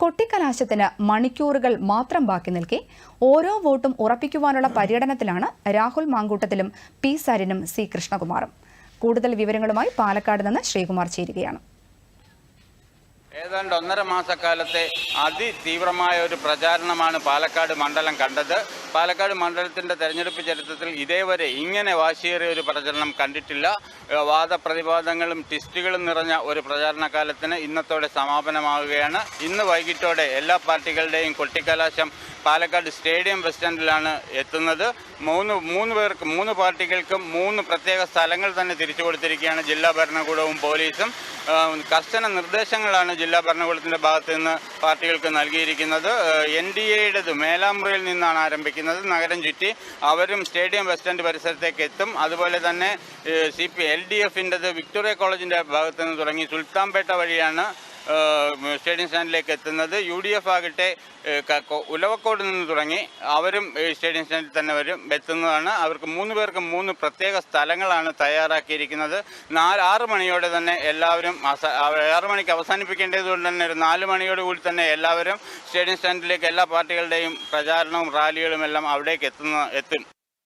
കൊട്ടിക്കലാശത്തിന് മണിക്കൂറുകൾ മാത്രം ബാക്കി നിൽക്കെ ഓരോ വോട്ടും ഉറപ്പിക്കുവാനുള്ള പര്യടനത്തിലാണ് രാഹുൽ മാങ്കൂട്ടത്തിലും പി സരിനും സി കൃഷ്ണകുമാറും. കൂടുതൽ വിവരങ്ങളുമായി പാലക്കാട് നിന്ന് ശ്രീകുമാർ ചേരുകയാണ്. ഏതാണ്ട് ഒന്നര മാസക്കാലത്തെ അതിതീവ്രമായ ഒരു പ്രചാരണമാണ് പാലക്കാട് മണ്ഡലം കണ്ടത്. പാലക്കാട് മണ്ഡലത്തിന്റെ തെരഞ്ഞെടുപ്പ് ചരിത്രത്തിൽ ഇതേവരെ ഇങ്ങനെ വാശിയേറിയ ഒരു പ്രചരണം കണ്ടിട്ടില്ല. വാദപ്രതിവാദങ്ങളും ട്വിസ്റ്റുകളും നിറഞ്ഞ ഒരു പ്രചാരണ കാലത്തിന് ഇന്നത്തോടെ സമാപനമാവുകയാണ്. ഇന്ന് വൈകിട്ടോടെ എല്ലാ പാർട്ടികളുടെയും കൊട്ടിക്കലാശം പാലക്കാട് സ്റ്റേഡിയം ബസ് സ്റ്റാൻഡിലാണ് എത്തുന്നത്. മൂന്ന് മൂന്ന് പേർക്ക് മൂന്ന് പാർട്ടികൾക്കും മൂന്ന് പ്രത്യേക സ്ഥലങ്ങൾ തന്നെ തിരിച്ചു കൊടുത്തിരിക്കുകയാണ് ജില്ലാ ഭരണകൂടവും പോലീസും. കർശന നിർദ്ദേശങ്ങളാണ് ജില്ലാ ഭരണകൂടത്തിന്റെ ഭാഗത്ത് നിന്ന് പാർട്ടികൾക്ക് നൽകിയിരിക്കുന്നത്. എൻ ഡി എയുടേത് മേലാമ്പ്രയിൽ നിന്നാണ് ആരംഭിക്കുന്നത്. നഗരം ചുറ്റി അവരും സ്റ്റേഡിയം ബസ് സ്റ്റാൻഡ് പരിസരത്തേക്ക് എത്തും. അതുപോലെ തന്നെ സി പി എൽ ഡി എഫിന്റെത് വിക്ടോറിയ കോളേജിന്റെ ഭാഗത്ത് നിന്ന് തുടങ്ങി സുൽത്താൻപേട്ട വഴിയാണ് സ്റ്റേഡിയം സ്റ്റാൻഡിലേക്ക് എത്തുന്നത് യു ഡി എഫ് ആകട്ടെ ഉലവക്കോട് നിന്ന് തുടങ്ങി അവരും സ്റ്റേഡിയം സ്റ്റാൻഡിൽ തന്നെ വരും എത്തുന്നതാണ്. അവർക്ക് മൂന്ന് പേർക്ക് മൂന്ന് പ്രത്യേക സ്ഥലങ്ങളാണ് തയ്യാറാക്കിയിരിക്കുന്നത്. നാല് ആറ് മണിയോടെ തന്നെ എല്ലാവരും ആറ് മണിക്ക് അവസാനിപ്പിക്കേണ്ടതുകൊണ്ട് തന്നെ ഒരു നാല് മണിയോട് കൂടി തന്നെ എല്ലാവരും സ്റ്റേഡിയം സ്റ്റാൻഡിലേക്ക് എല്ലാ പാർട്ടികളുടെയും പ്രചാരണവും റാലികളും എല്ലാം അവിടേക്ക് എത്തുന്ന എത്തും.